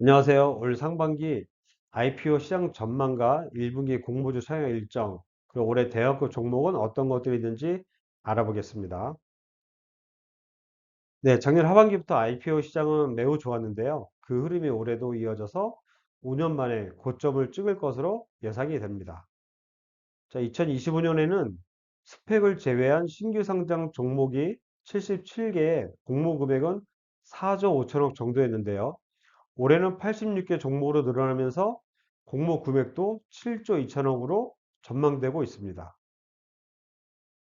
안녕하세요. 올 상반기 IPO 시장 전망과 1분기 공모주 상영 일정, 그리고 올해 대형급 종목은 어떤 것들이 있는지 알아보겠습니다. 네, 작년 하반기부터 IPO 시장은 매우 좋았는데요. 그 흐름이 올해도 이어져서 5년 만에 고점을 찍을 것으로 예상이 됩니다. 자, 2025년에는 스펙을 제외한 신규 상장 종목이 77개에 공모 금액은 4조 5천억 정도였는데요. 올해는 86개 종목으로 늘어나면서 공모 금액도 7조 2천억으로 전망되고 있습니다.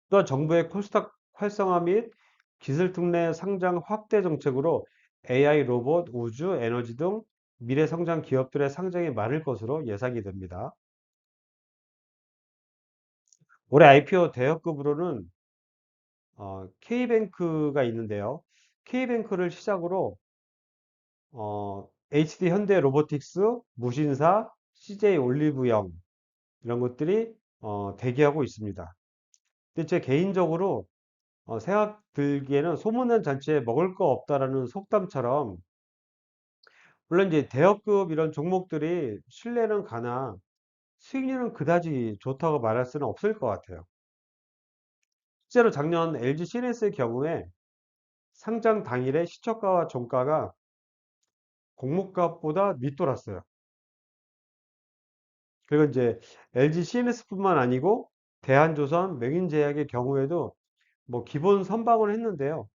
또한 정부의 코스닥 활성화 및 기술 특례 상장 확대 정책으로 AI, 로봇, 우주, 에너지 등 미래 성장 기업들의 상장이 많을 것으로 예상이 됩니다. 올해 IPO 대여급으로는 어, K뱅크가 있는데요. K뱅크를 시작으로 어, HD 현대 로보틱스, 무신사, CJ 올리브영 이런 것들이 어, 대기하고 있습니다. 근데 제 개인적으로 어, 생각 들기에는 소문난 잔치에 먹을 거 없다라는 속담처럼 물론 이제 대여급 이런 종목들이 신뢰는 가나 수익률은 그다지 좋다고 말할 수는 없을 것 같아요. 실제로 작년 LG CNS의 경우에 상장 당일에 시초가와 종가가 공모가보다 밑돌았어요. 그리고 이제 LG CNS뿐만 아니고 대한조선, 명인제약의 경우에도 뭐 기본 선방을 했는데요.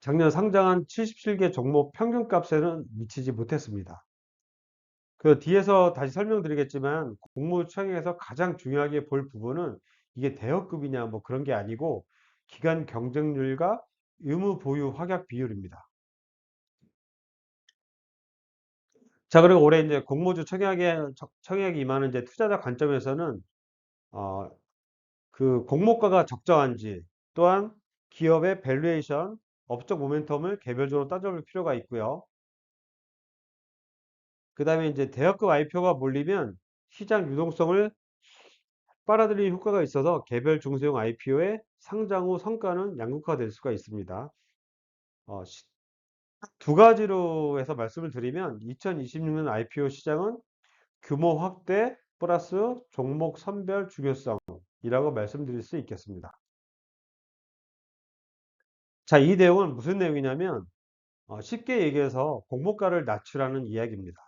작년 상장한 77개 종목 평균값에는 미치지 못했습니다. 그 뒤에서 다시 설명드리겠지만 공모청에서 가장 중요하게 볼 부분은 이게 대여급이냐 뭐 그런 게 아니고 기간 경쟁률과 의무 보유 확약 비율입니다. 자, 그리고 올해 이제 공모주 청약에 청약이 임하는 이제 투자자 관점에서는 어, 그 공모가가 적정한지 또한 기업의 밸류에이션, 업적 모멘텀을 개별적으로 따져볼 필요가 있고요. 그 다음에 이제 대여급 IPO가 몰리면 시장 유동성을 빨아들이는 효과가 있어서 개별 중소형 IPO의 상장 후 성과는 양극화될 수가 있습니다. 어, 시, 두 가지로 해서 말씀을 드리면 2026년 IPO 시장은 규모 확대 플러스 종목 선별 중요성이라고 말씀드릴 수 있겠습니다. 자, 이 내용은 무슨 내용이냐면 어, 쉽게 얘기해서 공모가를 낮추라는 이야기입니다.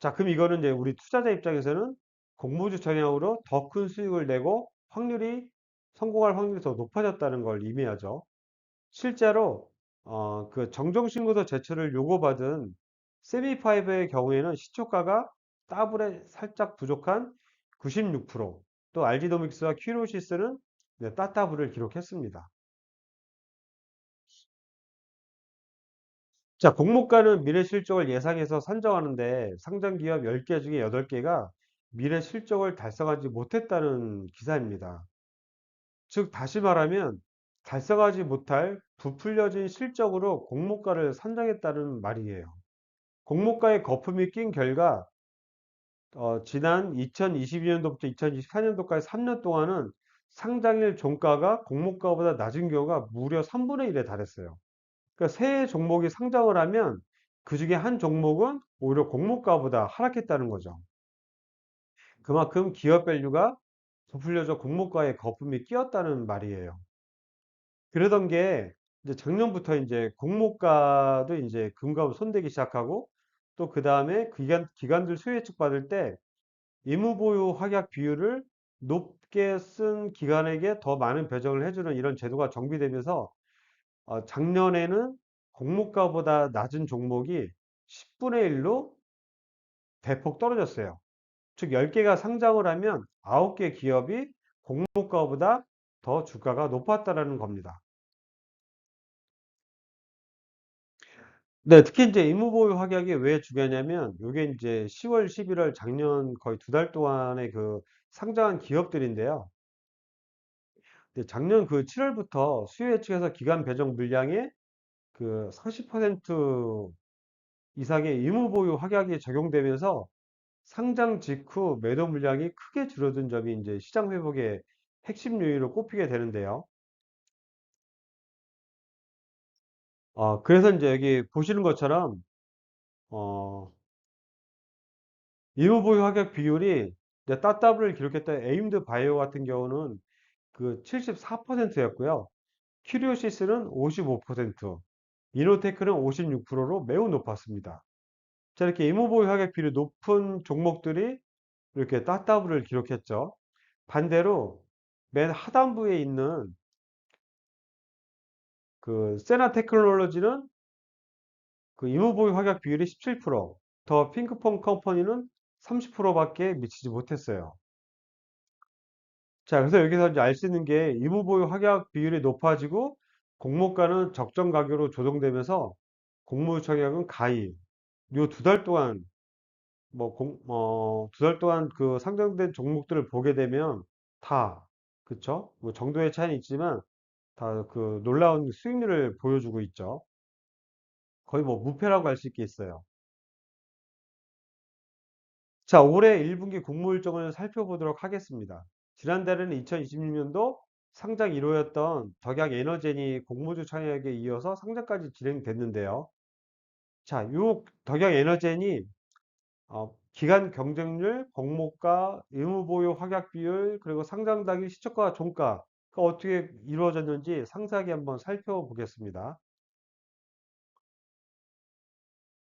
자, 그럼 이거는 이제 우리 투자자 입장에서는 공모주 전향으로 더 큰 수익을 내고 확률이 성공할 확률이 더 높아졌다는 걸 의미하죠. 실제로 어, 그 정정신고서 제출을 요구받은 세미파이브의 경우에는 시초가가 더블에 살짝 부족한 96%, 또 알지도믹스와 퀴로시스는 네, 따따블을 기록했습니다. 자, 공모가는 미래 실적을 예상해서 산정하는데 상장 기업 10개 중에 8개가 미래 실적을 달성하지 못했다는 기사입니다. 즉, 다시 말하면 달성하지 못할 부풀려진 실적으로 공모가를 산정했다는 말이에요. 공모가에 거품이 낀 결과 어, 지난 2022년도부터 2024년도까지 3년 동안은 상장일 종가가 공모가보다 낮은 경우가 무려 3분의 1에 달했어요. 그러니까 세 종목이 상장을 하면 그 중에 한 종목은 오히려 공모가보다 하락했다는 거죠. 그만큼 기업 밸류가 부풀려져 공모가에 거품이 끼었다는 말이에요. 그러던 게 이제 작년부터 이제 공모가도 이제 금값 손대기 시작하고 또 그 다음에 기관, 기관들 수혜측 받을 때 의무보유 확약 비율을 높게 쓴 기관에게 더 많은 배정을 해주는 이런 제도가 정비되면서 어, 작년에는 공모가보다 낮은 종목이 10분의 1로 대폭 떨어졌어요. 즉 10개가 상장을 하면 9개 기업이 공모가보다 더 주가가 높았다라는 겁니다. 네, 특히 이제 의무보유 확약이 왜 중요하냐면 이게 이제 10 월, 11 월 작년 거의 두달 동안의 그 상장한 기업들인데요. 작년 그 7 월부터 수요 예측에서 기간 배정 물량의 그 30% 이상의 의무보유 확약이 적용되면서 상장 직후 매도 물량이 크게 줄어든 점이 이제 시장 회복의 핵심 요인으로 꼽히게 되는데요. 어, 그래서 이제 여기 보시는 것처럼 어, 의무보유 합격 비율이 이제 따따블을 기록했던 에임드 바이오 같은 경우는 그 74%였고요. 큐리오시스는 55%, 이노테크는 56%로 매우 높았습니다. 자, 이렇게 의무보유 합격 비율이 높은 종목들이 이렇게 따따블을 기록했죠. 반대로 맨 하단부에 있는 그 세나 테크놀로지는 그 의무보유 합격 비율이 17%, 더 핑크퐁 컴퍼니는 30%밖에 미치지 못했어요. 자, 그래서 여기서 이제 알 수 있는 게 의무보유 확약 비율이 높아지고 공모가는 적정 가격으로 조정되면서 공모유 청약은 가히 요두 달 동안 뭐 공, 어, 두 달 동안 그 상장된 종목들을 보게 되면 다 그쵸? 뭐 정도의 차이는 있지만 다 그 놀라운 수익률을 보여주고 있죠. 거의 뭐 무패라고 할 수 있겠어요. 자, 올해 1분기 공모 일정을 살펴보도록 하겠습니다. 지난달에는 2026년도 상장 1호였던 덕양 에너젠이 공모주 청약에 이어서 상장까지 진행됐는데요. 자, 요 덕양 에너젠이 어, 기간 경쟁률, 공모가, 의무보유 확약 비율, 그리고 상장 당일 시초가, 종가가 어떻게 이루어졌는지 상세하게 한번 살펴보겠습니다.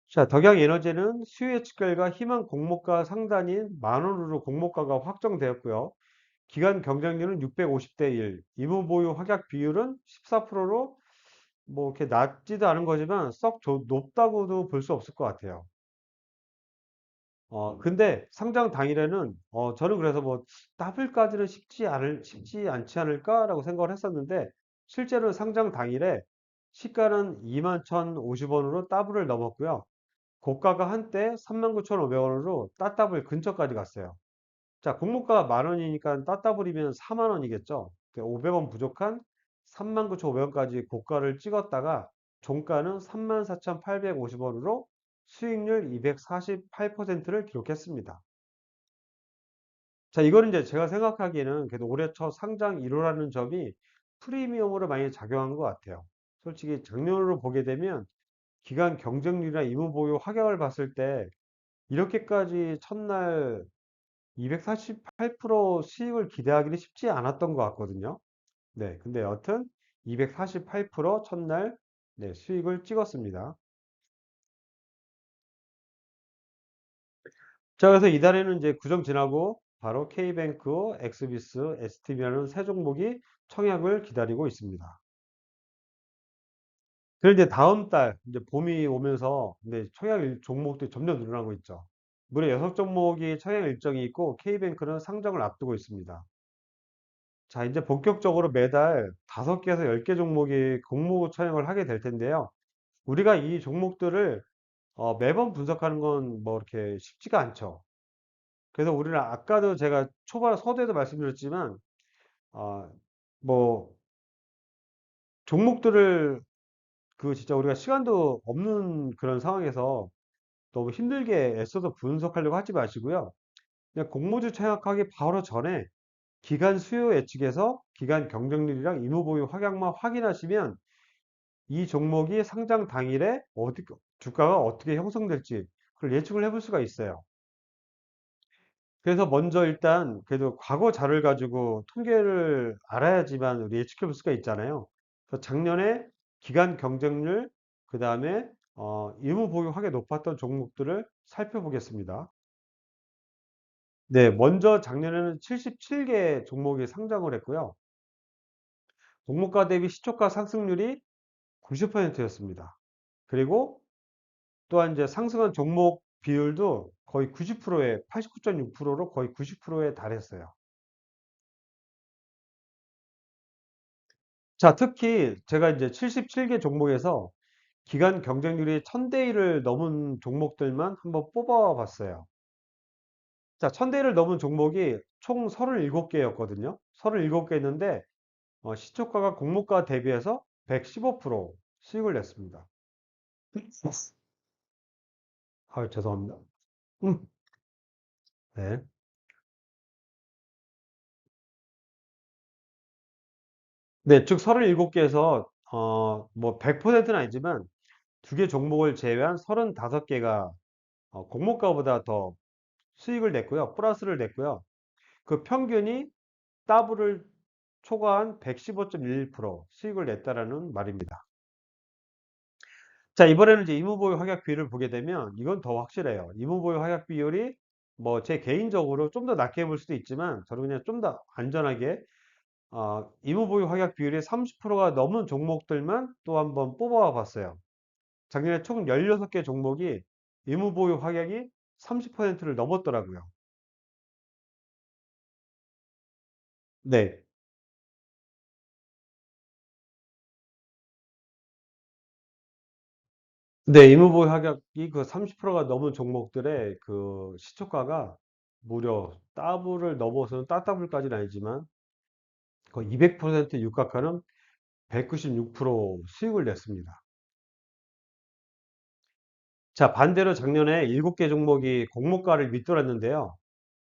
자, 덕양에너지는 수요 예측 결과 희망 공모가 상단인 만 원으로 공모가가 확정되었고요. 기간 경쟁률은 650대 1, 의무 보유 확약 비율은 14%로 뭐 이렇게 낮지도 않은 거지만 썩 높다고도 볼 수 없을 것 같아요. 어, 근데 상장 당일에는 어, 저는 그래서 뭐 더블까지는 쉽지 않을 쉽지 않지 않을까라고 생각을 했었는데 실제로 상장 당일에 시가는 21,050원으로 더블을 넘었고요. 고가가 한때 39,500원으로 따따블 근처까지 갔어요. 자, 공모가가 만 원이니까 따따블이면 4만 원이겠죠. 500원 부족한 39,500원까지 고가를 찍었다가 종가는 34,850원으로 수익률 248%를 기록했습니다. 자, 이거는 이제 제가 생각하기에는 그래도 올해 첫 상장 1호라는 점이 프리미엄으로 많이 작용한 것 같아요. 솔직히 작년으로 보게 되면 기간 경쟁률이나 의무보유 확약을 봤을 때 이렇게까지 첫날 248% 수익을 기대하기는 쉽지 않았던 것 같거든요. 네, 근데 여튼 248% 첫날 네, 수익을 찍었습니다. 자, 그래서 이달에는 이제 구정 지나고 바로 K뱅크, 엑스비스, STB라는 새 종목이 청약을 기다리고 있습니다. 그런데 다음 달 이제 봄이 오면서 이제 청약 일- 종목들이 점점 늘어나고 있죠. 무려 6종목이 청약 일정이 있고 K뱅크는 상장을 앞두고 있습니다. 자, 이제 본격적으로 매달 5개에서 10개 종목이 공모 청약을 하게 될 텐데요. 우리가 이 종목들을 어, 매번 분석하는 건 뭐 이렇게 쉽지가 않죠. 그래서 우리는 아까도 제가 초반 서두에도 말씀드렸지만 어, 뭐 종목들을 그 진짜 우리가 시간도 없는 그런 상황에서 너무 힘들게 애써서 분석하려고 하지 마시고요. 그냥 공모주 청약하기 바로 전에 기간 수요 예측에서 기간 경쟁률이랑 의무 보유 확약만 확인하시면 이 종목이 상장 당일에 어디 주가가 어떻게 형성될지 그걸 예측을 해볼 수가 있어요. 그래서 먼저 일단 그래도 과거 자료를 가지고 통계를 알아야지만 우리 예측해 볼 수가 있잖아요. 그래서 작년에 기간 경쟁률, 그 다음에 어, 의무 보유 확약 높았던 종목들을 살펴보겠습니다. 네, 먼저 작년에는 77개 종목이 상장을 했고요. 종목가 대비 시초가 상승률이 90%였습니다. 그리고 또한 이제 상승한 종목 비율도 거의 90%에 89.6%로 거의 90%에 달했어요. 자, 특히 제가 이제 77개 종목에서 기간 경쟁률이 1000대 1을 넘은 종목들만 한번 뽑아 봤어요. 자, 1000대 1을 넘은 종목이 총 37개였거든요. 37개였는데 어, 시초가가 공모가 대비해서 115% 수익을 냈습니다. 아, 죄송합니다. 음, 네. 네, 즉 37개에서 어, 뭐 100%는 아니지만 두 개 종목을 제외한 35개가 어, 공모가보다 더 수익을 냈고요. 플러스를 냈고요. 그 평균이 더블을 초과한 115.11% 수익을 냈다라는 말입니다. 자, 이번에는 이제 이무보유 확약 비율을 보게 되면 이건 더 확실해요. 이무보유 확약 비율이 뭐 제 개인적으로 좀 더 낮게 볼 수도 있지만 저는 그냥 좀 더 안전하게 어, 이무보유 확약 비율이 30%가 넘은 종목들만 또 한번 뽑아 봤어요. 작년에 총 16개 종목이 이무보유 확약이 30%를 넘었더라고요. 네. 네, 이무보유 확약이 그 30%가 넘은 종목들의 그 시초가가 무려 따블을 넘어서는 따따블까지는 아니지만 거의 200% 육각하는 196% 수익을 냈습니다. 자, 반대로 작년에 7 개 종목이 공모가를 밑돌았는데요.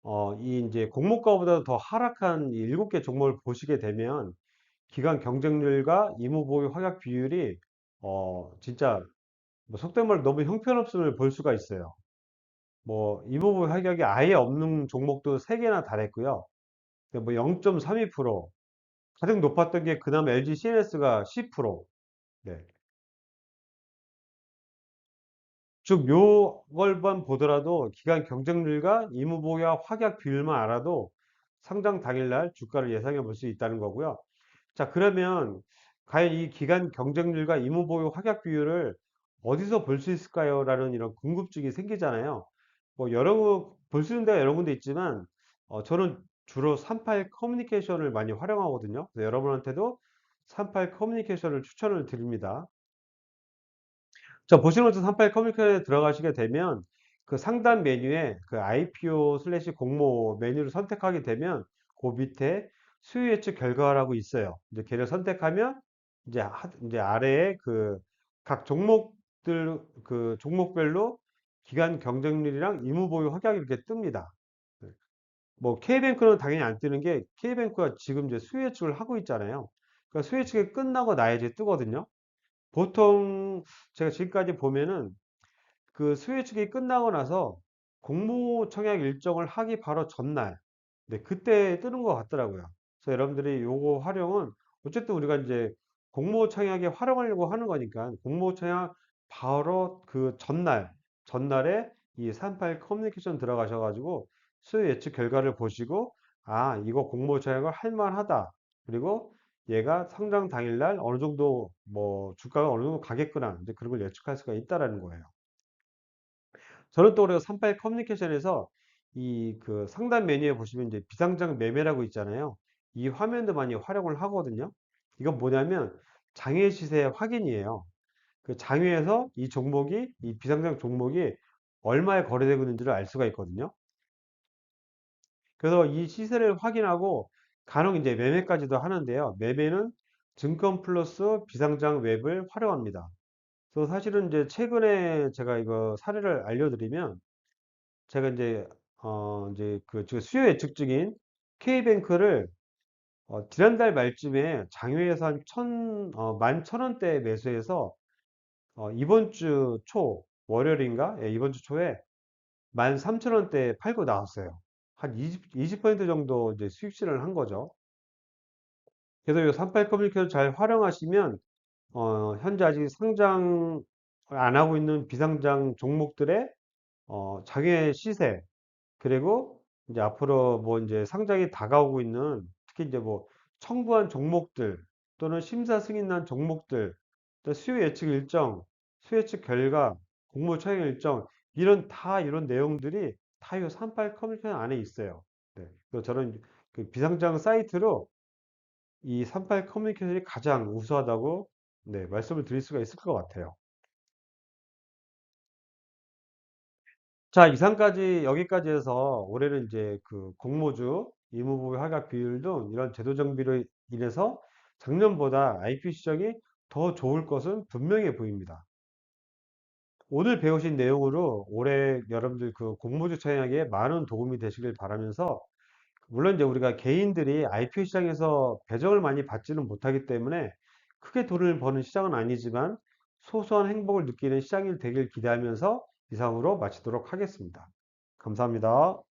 어, 이 이제 공모가보다 더 하락한 이 7 개 종목을 보시게 되면 기간 경쟁률과 이무보유 확약 비율이 어, 진짜 뭐 속된 말로 너무 형편없음을 볼 수가 있어요. 뭐 이무보유 확약이 아예 없는 종목도 3개나 달했고요. 뭐 0.32%, 가장 높았던 게 그나마 LG CNS가 10%. 네. 즉, 요걸만 보더라도 기간 경쟁률과 이무보유와 확약 비율만 알아도 상장 당일날 주가를 예상해 볼 수 있다는 거고요. 자, 그러면 과연 이 기간 경쟁률과 이무보유 확약 비율을 어디서 볼 수 있을까요? 라는 이런 궁금증이 생기잖아요. 뭐 여러 볼 수 있는 데가 여러 군데 있지만 어, 저는 주로 38 커뮤니케이션을 많이 활용하거든요. 그래서 여러분한테도 38 커뮤니케이션을 추천을 드립니다. 자, 보시는 것처럼 38 커뮤니케이션에 들어가시게 되면 그 상단 메뉴에 그 IPO 슬래시 공모 메뉴를 선택하게 되면 그 밑에 수요 예측 결과라고 있어요. 이제 걔를 선택하면 이제 하- 이제 아래에 그 각 종목 들 그 종목별로 기간 경쟁률이랑 의무 보유 확약이 이렇게 뜹니다. 네. 뭐 K뱅크는 당연히 안 뜨는 게 K뱅크가 지금 이제 수요 예측을 하고 있잖아요. 그러니까 수요 예측이 끝나고 나야 이제 뜨거든요. 보통 제가 지금까지 보면은 그 수요 예측이 끝나고 나서 공모 청약 일정을 하기 바로 전날, 네, 그때 뜨는 것 같더라고요. 그래서 여러분들이 요거 활용은 어쨌든 우리가 이제 공모 청약에 활용하려고 하는 거니까 공모 청약 바로 그 전날, 전날에 이 38 커뮤니케이션 들어가셔가지고 수요 예측 결과를 보시고 아, 이거 공모 청약을 할 만하다. 그리고 얘가 상장 당일날 어느 정도 뭐 주가가 어느 정도 가겠구나. 이제 그런 걸 예측할 수가 있다라는 거예요. 저는 또 그래서 38 커뮤니케이션에서 이 그 상단 메뉴에 보시면 이제 비상장 매매라고 있잖아요. 이 화면도 많이 활용을 하거든요. 이건 뭐냐면 장외 시세 확인이에요. 그 장외에서 이 종목이 이 비상장 종목이 얼마에 거래되고 있는지를 알 수가 있거든요. 그래서 이 시세를 확인하고 간혹 이제 매매까지도 하는데요. 매매는 증권 플러스 비상장 웹을 활용합니다. 그래서 사실은 이제 최근에 제가 이거 사례를 알려드리면 제가 이제 어 이제 그 수요 예측 중인 K뱅크를 어 지난달 말쯤에 장외에서 한 천, 어, 만 천 원대 매수해서 어 이번 주 초, 월요일인가? 예, 이번 주 초에 만 삼천 원대 팔고 나왔어요. 한 20, 20% 정도 이제 수익 실현을 한 거죠. 그래서 이 38 커뮤니케이션 잘 활용하시면 어, 현재 아직 상장 안 하고 있는 비상장 종목들의 어, 장외 시세 그리고 이제 앞으로 뭐 이제 상장이 다가오고 있는 특히 이제 뭐 청구한 종목들 또는 심사 승인난 종목들 또 수요 예측 일정, 수요 예측 결과, 공모 처행 일정 이런 다 이런 내용들이 다 이 38 커뮤니케이션 안에 있어요. 네. 그래서 저는 그 비상장 사이트로 이 38 커뮤니케이션이 가장 우수하다고 네, 말씀을 드릴 수가 있을 것 같아요. 자, 이상까지 여기까지 해서 올해는 이제 그 공모주, 의무부의 하락 비율 등 이런 제도 정비로 인해서 작년보다 IP 시장이 더 좋을 것은 분명해 보입니다. 오늘 배우신 내용으로 올해 여러분들 그 공모주 청약에 많은 도움이 되시길 바라면서 물론 이제 우리가 개인들이 IPO 시장에서 배정을 많이 받지는 못하기 때문에 크게 돈을 버는 시장은 아니지만 소소한 행복을 느끼는 시장이 되길 기대하면서 이상으로 마치도록 하겠습니다. 감사합니다.